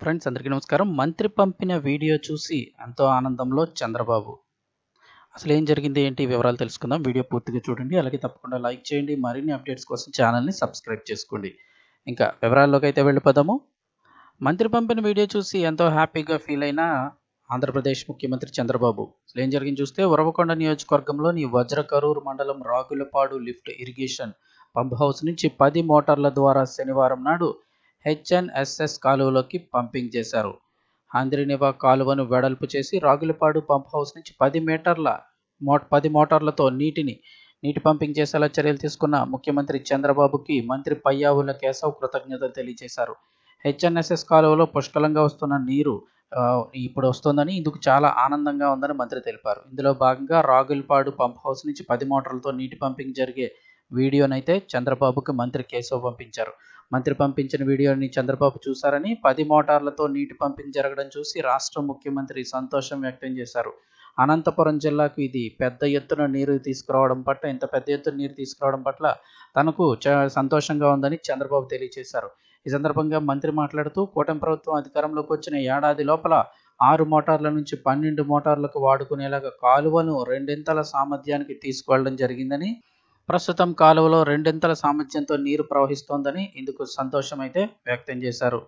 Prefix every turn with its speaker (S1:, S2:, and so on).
S1: Friends అందరికీ నమస్కారం. మంత్రి పంపిన వీడియో చూసి ఎంతో ఆనందంలో చంద్రబాబు. అసలు ఏం జరిగింది ఏంటి వివరాలు తెలుసుకుందాం. వీడియో పూర్తిగా చూడండి. అలాగే తప్పకుండా లైక్ చేయండి. మరిన్ని అప్డేట్స్ కోసం ఛానల్ని సబ్స్క్రైబ్ చేసుకోండి. ఇంకా వివరాల్లోకి అయితే వెళ్ళిపోదాము. మంత్రి పంపిన వీడియో చూసి ఎంతో హ్యాపీగా ఫీల్ అయిన ఆంధ్రప్రదేశ్ ముఖ్యమంత్రి చంద్రబాబు. అసలు ఏం జరిగింది చూస్తే ఉరవకొండ నియోజకవర్గంలోని వజ్రకరూరు మండలం Ragulapadu lift irrigation pump house నుంచి పది మోటార్ల ద్వారా శనివారం నాడు హెచ్ఎన్ఎస్ఎస్ కాలువలోకి పంపింగ్ చేశారు. ఆంధ్రనివా కాలువను వెడల్పు చేసి రాగులపాడు పంప్ హౌస్ నుంచి పది మీటర్ల మో పది మోటార్లతో నీటిని నీటి పంపింగ్ చేసేలా చర్యలు తీసుకున్న ముఖ్యమంత్రి చంద్రబాబుకి మంత్రి పయ్యావుల కేశవ్ కృతజ్ఞతలు తెలియజేశారు. హెచ్ఎన్ఎస్ఎస్ కాలువలో పుష్కలంగా వస్తున్న నీరు ఇప్పుడు వస్తుందని ఇందుకు చాలా ఆనందంగా ఉందని మంత్రి తెలిపారు. ఇందులో భాగంగా రాగులపాడు పంప్ హౌస్ నుంచి పది మోటార్లతో నీటి పంపింగ్ జరిగే వీడియోనైతే చంద్రబాబుకి మంత్రి కేశవ్ పంపించారు. మంత్రి పంపించిన వీడియోని చంద్రబాబు చూశారని పది మోటార్లతో నీటి పంపిణీ జరగడం చూసి రాష్ట్ర ముఖ్యమంత్రి సంతోషం వ్యక్తం చేశారు. అనంతపురం జిల్లాకు ఇది పెద్ద ఎత్తున నీరు తీసుకురావడం పట్ల ఇంత పెద్ద ఎత్తున నీరు తీసుకురావడం పట్ల తనకు చ- సంతోషంగా ఉందని చంద్రబాబు తెలియజేశారు ఈ సందర్భంగా మంత్రి మాట్లాడుతూ కూటమి ప్రభుత్వం అధికారంలోకి వచ్చిన ఏడాది లోపల ఆరు మోటార్ల నుంచి పన్నెండు మోటార్లకు వాడుకునేలాగా కాలువను రెండింతల సామర్థ్యానికి తీసుకువెళ్ళడం జరిగిందని ప్రస్తుతం కాలువలో రెండింతల సామర్థ్యంతో నీరు ప్రవహిస్తోందని ఇందుకు సంతోషమైతే వ్యక్తం చేశారు.